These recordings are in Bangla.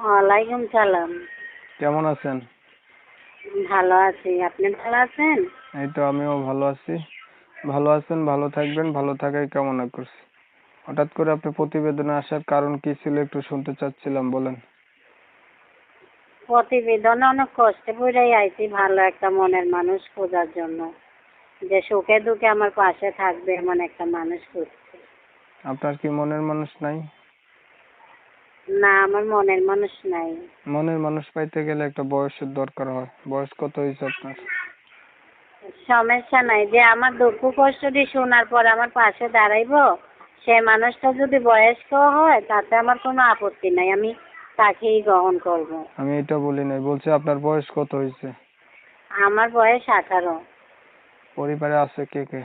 ওয়ালাইকুম সালাম। কেমন আছেন? ভালো আছি। আপনি ভালো আছেন? এই তো আমিও ভালো আছি। ভালো আছেন ভালো থাকবেন ভালো থাকাই কামনা করছি। হঠাৎ করে আপনি প্রতিবেদনে আসার কারণ কি ছিল একটু শুনতে চাচ্ছিলাম বলেন। প্রতিবেদনে অনেক কষ্টে পড়েই আইছি ভালো একটা মনের মানুষ খোঁজার জন্য। যে সুখে দুঃখে আমার পাশে থাকবে এমন একটা মানুষ খুঁজছি। আপনার কি মনের মানুষ নাই? না আমার মনের মানুষ নাই। মনের মানুষ পাইতে গেলে একটা বয়সের দরকার হয়। বয়স কত হয়েছে আপনার? সমস্যা নাই যে আমার দুঃখ কষ্টটি শোনার পর আমার পাশে দাঁড়াইবো সে মানুষটা যদি বয়স্ক হয় তাতে আমার কোনো আপত্তি নাই আমি তাকেই গ্রহণ করব। আমি এটা বলি নাই বলছি আপনার বয়স কত হয়েছে আমার বয়স আঠারো। পরিবারে আছে কে কে?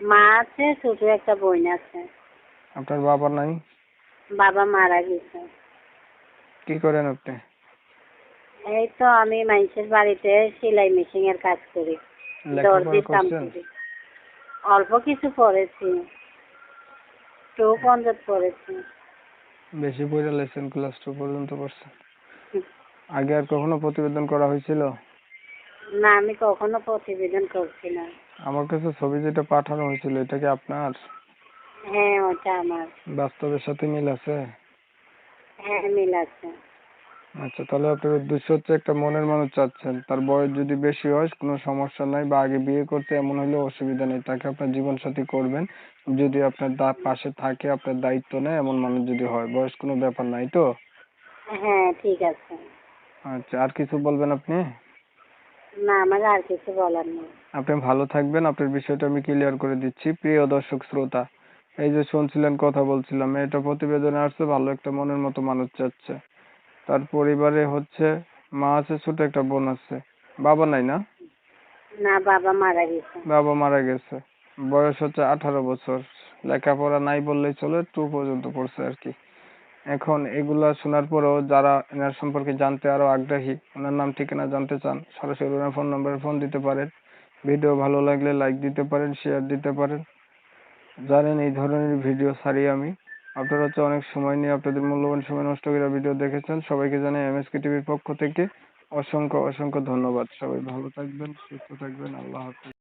মা আছে ছোট একটা বোন আছে। আপনার বাবা নাই? বাবা মারা গেছে। কি করেন আপনি? এই তো আমি মানুষের বাড়িতে সেলাই মেশিন এর কাজ করি। দর্জির কাম করি। অল্প কিছু পড়েছি। টু পর্যন্ত পড়েছি। বেশি পড়ে লেসেন ক্লাস টু পর্যন্ত পড়ছেন। আগে আর কখনো প্রতিবেদন করা হয়েছিল? না আমি কখনো প্রতিবেদন করছি না। আমার কাছে ছবি যেটা পাঠানো হয়েছিল এটা কি আপনার? হ্যাঁ ওটা আমার। বাস্তবের সাথে মিল আছে? হ্যাঁ মিল আছে। আচ্ছা তাহলে আপনার উদ্দেশ্য হচ্ছে একটা মনের মানুষ চাচ্ছেন। তার বয়স যদি বেশি হয় কোনো সমস্যা নাই বা আগে বিয়ে করতে এমন হলে অসুবিধা নেই। তাকে আপনার জীবন সাথী করবেন। যদি আপনার দা পাশে থাকে আপনার দায়িত্ব নেয় এমন মানুষ যদি হয়। বয়স কোনো ব্যাপার নাই তো? হ্যাঁ ঠিক আছে। আচ্ছা আর কিছু বলবেন আপনি? না আমার আর কিছু বলার নেই। আপনি ভালো থাকবেন। আপনার বিষয়টা আমি ক্লিয়ার করে দিচ্ছি। প্রিয় দর্শক শ্রোতা এই যে শুনছিলেন কথা বলছিলাম এটা প্রতিবেদনে আসছে ভালো একটা মনের মতো মানুষ চাচ্ছে তার পরিবারে হচ্ছে মা আছে ছোট একটা বোন আছে। বাবা নাই না? না বাবা মারা গেছে। বাবা মারা গেছে। বয়স হচ্ছে আঠারো বছর। লেখাপড়া নাই বললেই চলে টু পর্যন্ত পড়ছে আর কি। এখন এগুলা শোনার পরেও যারা এনার সম্পর্কে জানতে আরও আগ্রহী ওনার নাম ঠিকানা জানতে চান সরাসরি ওনার ফোন নম্বরে ফোন দিতে পারেন। ভিডিও ভালো লাগলে লাইক দিতে পারেন শেয়ার দিতে পারেন। জানেন, এই ধরনের ভিডিও ছাড়ি আমি। আপনারা হচ্ছে অনেক সময় নিয়ে আপনাদের মূল্যবান সময় নষ্ট করে ভিডিও দেখেছেন। সবাইকে জানাই এমএসকে টিভির পক্ষ থেকে অসংখ্য অসংখ্য ধন্যবাদ। সবাই ভালো থাকবেন, সুস্থ থাকবেন। আল্লাহ হাফিজ।